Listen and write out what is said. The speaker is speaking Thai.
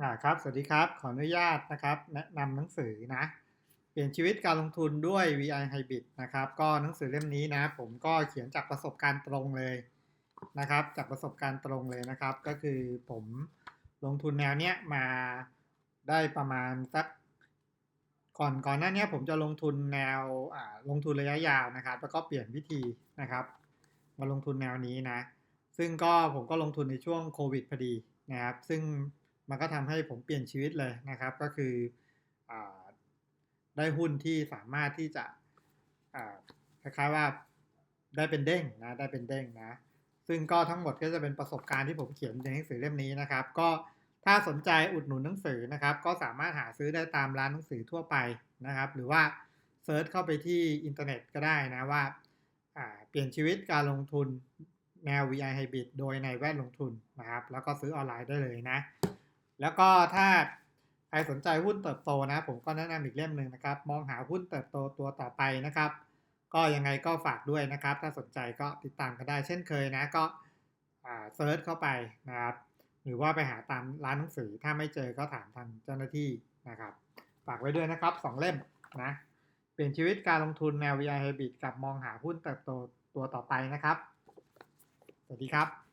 อ่าครับสวัสดีครับขออนุญาตนะครับแนะนำหนังสือนะ เปลี่ยนชีวิตการลงทุนด้วย VI Hybrid นะครับ ก็หนังสือเล่มนี้นะ ผมก็เขียนจากประสบการณ์ตรงเลยนะครับ จากประสบการณ์ตรงเลยนะครับ ก็คือผมลงทุนแนวเนี้ยมาได้ประมาณสักก่อนก่อนหน้านี้ผมจะลงทุนแนวอ่าลงทุนระยะยาวนะครับ แล้วก็เปลี่ยนวิธีนะครับ มาลงทุนแนวนี้นะ ซึ่งก็ผมก็ลงทุนในช่วงโควิดพอดีนะครับ ซึ่ง มันก็ทำให้ผมเปลี่ยนชีวิตเลยนะครับ ก็คืออได้หุ้นที่สามารถที่จะคล้ายๆว่าได้เป็นเด้งนะได้เป็นเด้งนะ ซึ่งก็ทั้งหมดก็จะเป็นประสบการณ์ที่ผมเขียนในหนังสือเล่มนี้นะครับ ก็ถ้าสนใจอุดหนุนหนังสือนะครับ ก็สามารถหาซื้อได้ตามร้านหนังสือทั่วไปนะครับ หรือว่าเซิร์ชเข้าไปที่อินเทอร์เน็ตก็ได้นะว่าอ่าเปลี่ยนชีวิตการลงทุนแนว VI Hybrid โดยในแวดลงทุนนะครับ แล้วก็ซื้อออนไลน์ได้เลยนะ แล้วก็ถ้าใครสนใจหุ้นเติบโตนะ ผมก็แนะนำอีกเล่มหนึ่งนะครับ มองหาหุ้นเติบโตตัวต่อไปนะครับ ก็ยังไงก็ฝากด้วยนะครับ ถ้าสนใจก็ติดตามกันได้เช่นเคยนะก็เซิร์ชเข้าไปนะครับหรือว่าไปหาตามร้านหนังสือถ้าไม่เจอก็ถามทางเจ้าหน้าที่นะครับ ฝากไว้ด้วยนะครับสองเล่มนะเปลี่ยนชีวิตการลงทุนแนว VI Hybrid กับมองหาหุ้นเติบโตตัวต่อไปนะครับ สวัสดีครับ